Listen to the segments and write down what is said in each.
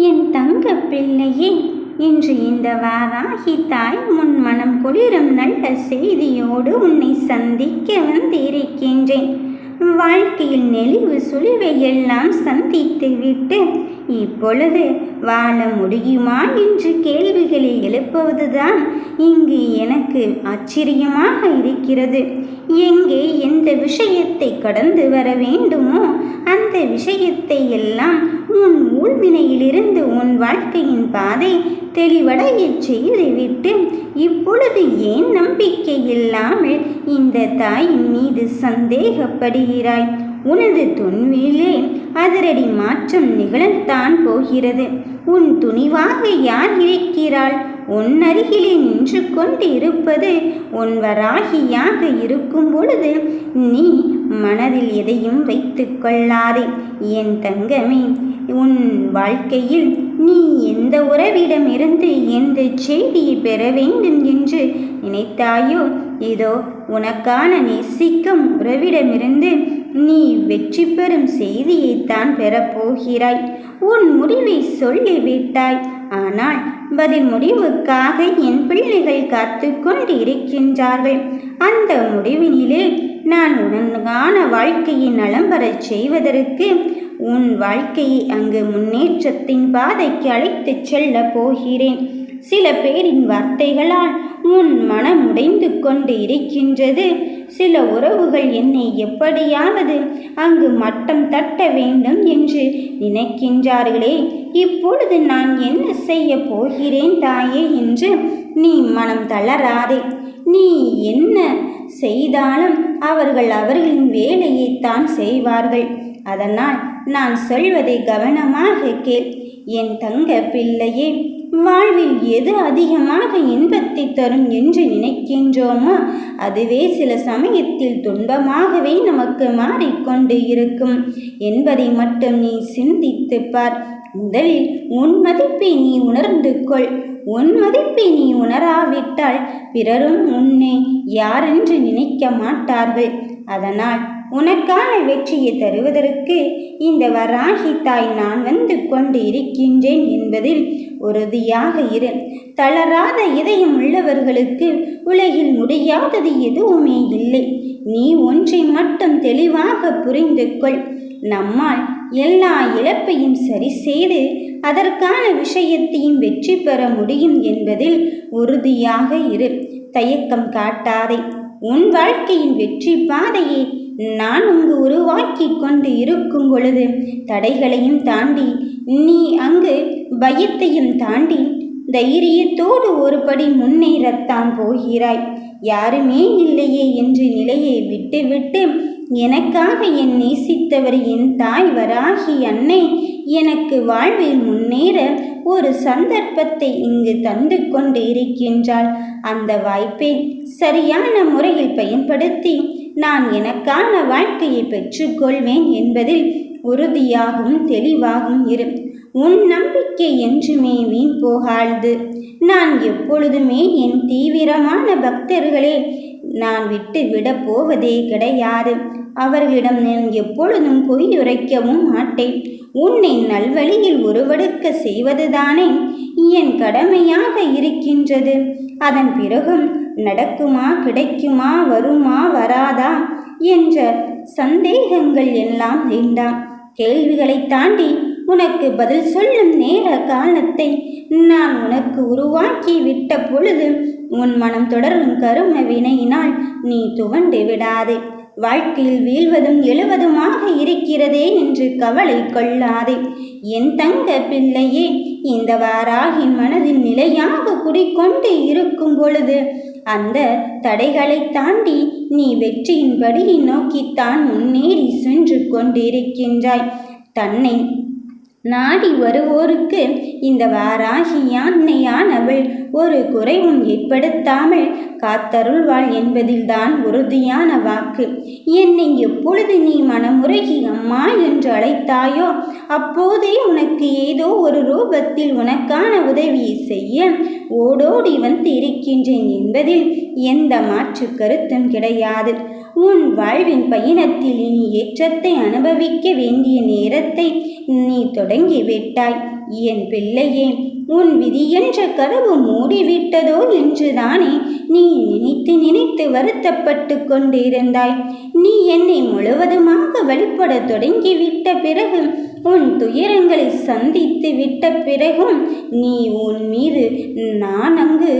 என் தங்க பிள்ளையே இன்று இந்த வாராகி தாய் முன் மனம் குளிரும் நல்ல செய்தியோடு உன்னை சந்திக்க வந்திருக்கின்றேன். வாழ்க்கையில் நெளிவு சுழிவை எல்லாம் சந்தித்து விட்டு இப்பொழுது வாழ முடியுமா என்று கேள்விகளை எழுப்புவதுதான் இங்கு எனக்கு ஆச்சரியமாக இருக்கிறது. எங்கே எந்த விஷயத்தை கடந்து வர வேண்டுமோ அந்த விஷயத்தை எல்லாம் உன் ஊழ்வினையிலிருந்து உன் வாழ்க்கையின் பாதை தெளிவடையச் செய்துவிட்டு இப்பொழுது ஏன் நம்பிக்கை இல்லாமல் இந்த தாயின் மீது சந்தேகப்படுகிறாய்? உனது துணிவிலே அதிரடி மாற்றம் நிகழத்தான் போகிறது. உன் துணிவாக யார் இருக்கிறாள்? உன் அருகிலே நின்று கொண்டு இருப்பது உன் வராகியாக இருக்கும் பொழுது நீ மனதில் எதையும் வைத்து கொள்ளாதே. என் தங்கமே உன் வாழ்க்கையில் நீ எந்த உறவிடமிருந்து எந்த செய்தியை பெற வேண்டும் என்று நினைத்தாயோ? இதோ உனக்கான நேசிக்கும் உறவிடமிருந்து நீ வெற்றி பெறும் செய்தியைத்தான் பெறப்போகிறாய் உன் முடிவை சொல்லிவிட்டாய் ஆனால் பதில் முடிவுக்காக என் பிள்ளைகள் காத்து கொண்டு இருக்கின்றார்கள் அந்த முடிவினிலே நான் உனக்கான வாழ்க்கையை நலம் பெறச் செய்வதற்கு உன் வாழ்க்கையை அங்கு முன்னேற்றத்தின் பாதைக்கு அழைத்துச் செல்ல போகிறேன். சில பேரின் வார்த்தைகளால் உன் மனம் உடைந்து கொண்டு இருக்கின்றது. சில உறவுகள் என்னை எப்படியாவது அங்கு மட்டம் தட்ட வேண்டும் என்று நினைக்கின்றார்களே. இப்பொழுது நான் என்ன செய்ய போகிறேன் தாயே என்று நீ மனம் தளராதே. நீ என்ன செய்தாலும் அவர்கள் அவர்களின் வேலையைத்தான் செய்வார்கள். அதனால் நான் சொல்வதை கவனமாக கேள். என் தங்க பிள்ளையே வாழ்வில் எது அதிகமாக இன்பத்தை தரும் என்று நினைக்கின்றோமோ அதுவே சில சமயத்தில் துன்பமாகவே நமக்கு மாறிக்கொண்டு இருக்கும். என்பதை மட்டும் நீ சிந்தித்து பார். முதலில் உன் மதிப்பை நீ உணர்ந்து கொள். உன் மதிப்பை நீ உணராவிட்டால் பிறரும் உன்னை யாரென்று நினைக்க மாட்டார்கள். அதனால் உனக்கான வெற்றியை தருவதற்கு இந்த வராகி தாய் நான் வந்து கொண்டு இருக்கின்றேன் என்பதில் உறுதியாக இரு. தளராத இதயம் உள்ளவர்களுக்கு உலகில் முடியாதது எதுவுமே இல்லை. நீ ஒன்றை மட்டும் தெளிவாக புரிந்து கொள். நம்மால் எல்லா இழப்பையும் சரி செய்து அதற்கான விஷயத்தையும் வெற்றி பெற முடியும் என்பதில் உறுதியாக இரு. தயக்கம் காட்டாதே. உன் வாழ்க்கையின் வெற்றி பாதையை நான் அங்கு உருவாக்கி கொண்டு இருக்கும் பொழுது தடைகளையும் தாண்டி நீ அங்கு பயத்தையும் தாண்டி தைரியத்தோடு ஒருபடி முன்னேறத்தான் போகிறாய். யாருமே இல்லையே என்று நிலையை விட்டுவிட்டு எனக்காக என் நேசித்தவர் என் தாய் வராகி அன்னை எனக்கு வாழ்வில் முன்னேற ஒரு சந்தர்ப்பத்தை இங்கு தந்து கொண்டு இருக்கின்றாள் அந்த வாய்ப்பை சரியான முறையில் பயன்படுத்தி நான் எனக்கான வாழ்க்கையை பெற்றுக்கொள்வேன் என்பதில் உறுதியாகவும் தெளிவாகவும் இரு. உன் நம்பிக்கை என்றுமே வீண் போகாது. நான் எப்பொழுதுமே என் தீவிரமான பக்தர்களே நான் விட்டு விடப் போவதே கிடையாது. அவர்களிடம் நான் எப்பொழுதும் பொய் உரைக்கவும் மாட்டேன். உன்னை நல்வழியில் உருவெடுக்க செய்வதுதானே என் கடமையாக இருக்கின்றது. அதன் பிறகும் நடக்குமா கிடைக்குமா வருமா வராதா என்ற சந்தேகங்கள் எல்லாம் வேண்டாம். கேள்விகளை தாண்டி உனக்கு பதில் சொல்லும் நேர காலத்தை நான் உனக்கு உருவாக்கி விட்ட பொழுது உன் மனம் தொடரும் கரும வினையினால் நீ துவண்டு விடாதே. வாழ்க்கையில் வீழ்வதும் எழுவதுமாக இருக்கிறதே என்று கவலை கொள்ளாதே. என் தங்க பிள்ளையே இந்த வாராகி மனதில் நிலையாக குடிக்கொண்டு இருக்கும் பொழுது அந்த தடைகளை தாண்டி நீ வெற்றியின் படியை நோக்கித்தான் முன்னேறி சென்று கொண்டிருக்கின்றாய். தன்னை நாடி வருவோருக்கு இந்த வாராகி யானையானவள். ஒரு குறைவும் ஏற்படுத்தாமல் காத்தருள்வாள் என்பதில்தான் உறுதியான வாக்கு. என்னை எப்பொழுது நீ மனமுருகி அம்மா என்று அழைத்தாயோ அப்போதே உனக்கு ஏதோ ஒரு ரூபத்தில் உனக்கான உதவியை செய்ய ஓடோடி வந்து இருக்கின்றேன் என்பதில் எந்த மாற்று கருத்தும் கிடையாது. உன் வாழ்வின் பயணத்தில் இனி ஏற்றத்தை அனுபவிக்க வேண்டிய நேரத்தை நீ தொடங்கி விட்டாய். என் பிள்ளையே உன் விதி என்ற கதவு மூடிவிட்டதோ என்றுதானே நீ நினைத்து நினைத்து வருத்தப்பட்டு கொண்டிருந்தாய். நீ என்னை முழுவதுமாக வழிபட தொடங்கிவிட்ட பிறகு உன் துயரங்களை சந்தித்து விட்ட பிறகும் நீ உன் மீது நான் அங்கு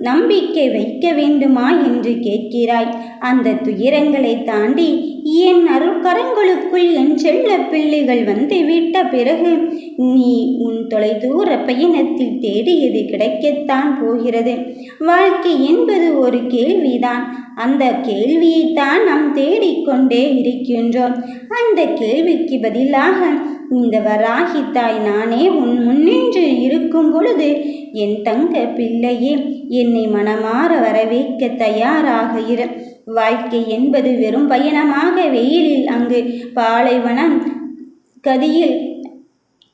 நம்பிக்கை வைக்க வேண்டுமா என்று கேட்கிறாய். அந்த துயரங்களை தாண்டி என் அருட்கரங்களுக்குள் என் செல்ல பிள்ளைகள் வந்து விட்ட பிறகு நீ உன் தொலைதூர பயணத்தில் தேடியது கிடைக்கத்தான் போகிறது. வாழ்க்கை என்பது ஒரு கேள்விதான். அந்த கேள்வியைத்தான் நாம் தேடிக்கொண்டே இருக்கின்றோம். அந்த கேள்விக்கு பதிலாக இந்த வராகி தாய் நானே உன் முன்னின்று இருக்கும் பொழுது என் தங்க பிள்ளையே என்னை மனமாற வரவேற்க தயாராக இரு. வாழ்க்கை என்பது வெறும் பயணமாக. வெயிலில் அங்கு பாலைவனம் கதியில்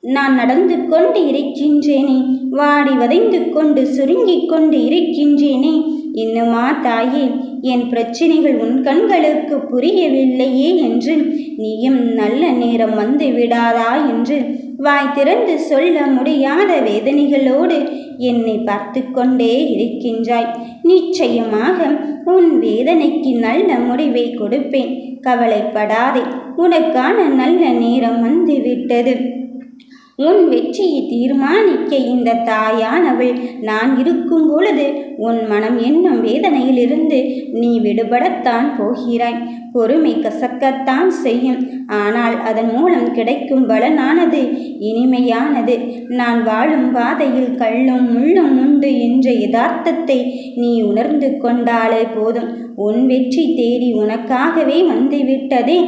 நான் நடந்து கொண்டு இருக்கின்றேனே வாடி வதைந்து கொண்டு சுருங்கிக் கொண்டு இருக்கின்றேனே. இன்னுமா தாயே என் பிரச்சனைகள் உன் கண்களுக்கு புரியவில்லையே என்று நீயும் நல்ல நேரம் வந்து விடாதா என்று வாய் திறந்து சொல்ல முடியாத வேதனைகளோடு என்னை பார்த்து கொண்டே இருக்கின்றாய். நிச்சயமாக உன் வேதனைக்கு நல்ல முடிவை கொடுப்பேன். கவலைப்படாதே உனக்கான நல்ல நேரம் வந்துவிட்டது உன் வெற்றியை தீர்மானிக்க இந்த தாயானவள் நான் இருக்கும் பொழுது உன் மனம் என்னும் வேதனையிலிருந்து நீ விடுபடத்தான் போகிறாய். பொறுமை கசக்கத்தான் செய்யும். ஆனால் அதன் மூலம் கிடைக்கும் பலனானது இனிமையானது. நான் வாழும் பாதையில் கள்ளும் முள்ளும் உண்டு என்ற யதார்த்தத்தை நீ உணர்ந்து கொண்டாலே போதும். உன் வெற்றி தேடி உனக்காகவே வந்துவிட்டதே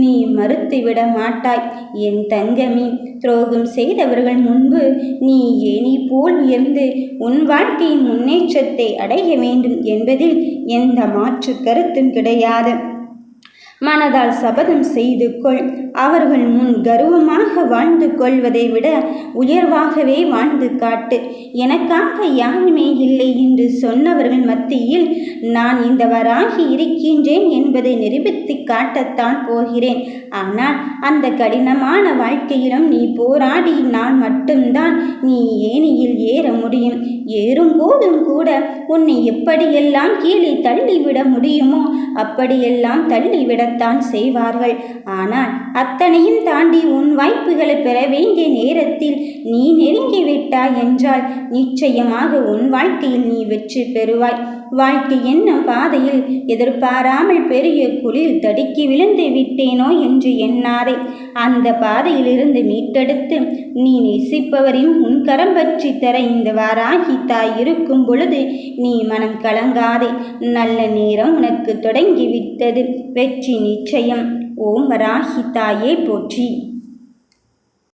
நீ மறுத்துவிட மாட்டாய். என் தங்கமே துரோகம் செய்தவர்கள் முன்பு நீ ஏனி போல் உயர்ந்து உன் வாழ்க்கையின் முன்னேற்றத்தை அடைய வேண்டும் என்பதில் எந்த மாற்று கருத்தும் கிடையாது. மனதால் சபதம் செய்து கொள் அவர்கள் முன் கர்வமாக வாழ்ந்து கொள்வதை விட உயர்வாகவே வாழ்ந்து காட்டு. எனக்காக யாருமே இல்லை என்று சொன்னவர்கள் மத்தியில் நான் இந்த வராகி இருக்கின்றேன் என்பதை நிரூபித்து காட்டத்தான் போகிறேன். ஆனால் அந்த கடினமான வாழ்க்கையிலும் நீ போராடி நான் மட்டும்தான் நீ ஏணியில் ஏற முடியும். ஏறும் போதும் கூட உன்னை எப்படியெல்லாம் கீழே தள்ளிவிட முடியுமோ அப்படியெல்லாம் தள்ளிவிட தள்ளிவிடத்தான் செய்வார்கள். ஆனால் அத்தனையும் தாண்டி உன் வாய்ப்புகளை பெற வேண்டிய நேரத்தில் நீ நெருங்கிவிட்டாய் என்றால் நிச்சயமாக உன் வாழ்க்கையில் நீ வெற்றி பெறுவாய். வாழ்க்கை என்னும் பாதையில் எதிர்பாராமல் பெரிய குளிர் தடுக்கி விழுந்து விட்டேனோ என்று எண்ணாதே. அந்த பாதையிலிருந்து மீட்டெடுத்து நீ நேசிப்பவரின் உன் கரம் பற்றி தர இந்த வாராகி தாய் இருக்கும் பொழுது நீ மனம் கலங்காதே. நல்ல நேரம் உனக்கு தொடங்கிவிட்டது வெற்றி நிச்சயம். ஓம் வராகி தாயே போற்றி.